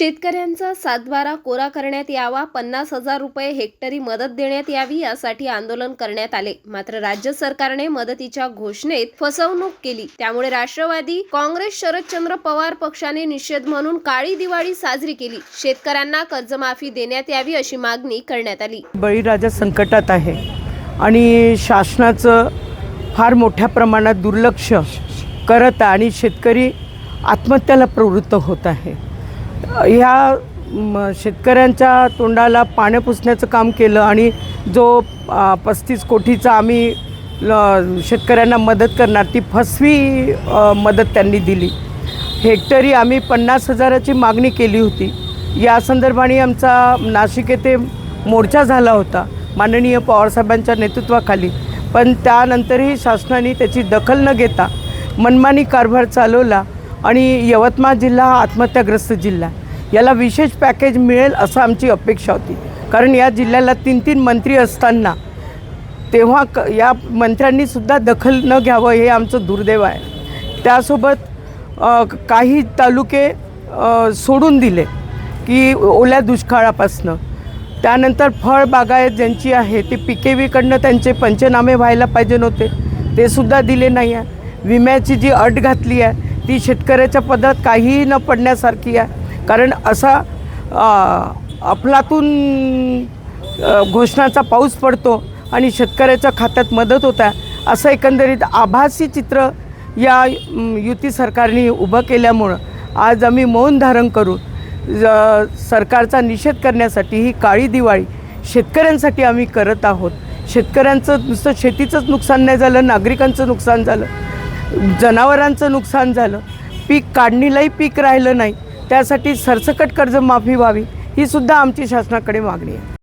शेतकऱ्यांचा सातबारा कोरा करण्यात यावा पन्नास हजार रुपये हेक्टरी मदत देण्यात यावी यासाठी आंदोलन करण्यात आले. मात्र राज्य सरकारने मदतीच्या घोषणेत फसवणूक केली. त्यामुळे राष्ट्रवादी काँग्रेस शरदचंद्र पवार पक्षाने निषेध म्हणून काळी दिवाळी साजरी केली. शेतकऱ्यांना कर्जमाफी देण्यात यावी अशी मागणी करण्यात आली. बळीराजा संकटात आहे आणि शासनाचं फार मोठ्या प्रमाणात दुर्लक्ष करत आणि शेतकरी आत्महत्याला प्रवृत्त होत आहे. ह्या म, शेतकऱ्यांच्या तोंडाला पाण्या पुसण्याचं काम केलं आणि जो पस्तीस कोटीचा आम्ही ल- शेतकऱ्यांना मदत करणार ती फसवी मदत त्यांनी दिली. हेक्टरी आम्ही पन्नास हजाराची मागणी केली होती. या संदर्भाने आमचा नाशिक येथे मोर्चा झाला होता माननीय पवारसाहेबांच्या नेतृत्वाखाली. पण त्यानंतरही शासनाने त्याची दखल न घेता मनमानी कारभार चालवला. आणि यवतमाळ जिल्हा हा आत्महत्याग्रस्त जिल्हा याला विशेष पॅकेज मिळेल असं आमची अपेक्षा होती. कारण या जिल्ह्याला तीन तीन मंत्री असताना तेव्हा क या मंत्र्यांनीसुद्धा दखल न घ्यावं हे आमचं दुर्दैव आहे. त्यासोबत काही तालुके सोडून दिले की ओल्या दुष्काळापासनं. त्यानंतर फळबागायत ज्यांची आहे ते पिकेवीकडनं त्यांचे पंचनामे व्हायला पाहिजे नव्हते. ते सुद्धा दिले नाही आहे. विम्याची जी अट घातली आहे ती शेतकऱ्याच्या पदात काहीही न पडण्यासारखी आहे. कारण असा अफलातून घोषणाचा पाऊस पडतो आणि शेतकऱ्याच्या खात्यात मदत होत आहे असं एकंदरीत आभासी चित्र या युती सरकारने उभं केल्यामुळं आज आम्ही मौन धारण करून ज- सरकारचा निषेध करण्यासाठी ही काळी दिवाळी शेतकऱ्यांसाठी आम्ही करत आहोत. शेतकऱ्यांचं नुसतं शेतीचंच नुकसान नाही झालं नागरिकांचं नुकसान झालं. जनावरांचं नुकसान झालं. पीक काढणीलाही पीक राहिलं नाही. त्यासाठी सरसकट कर्जमाफी व्हावी ही सुद्धा आमची शासनाकडे मागणी आहे.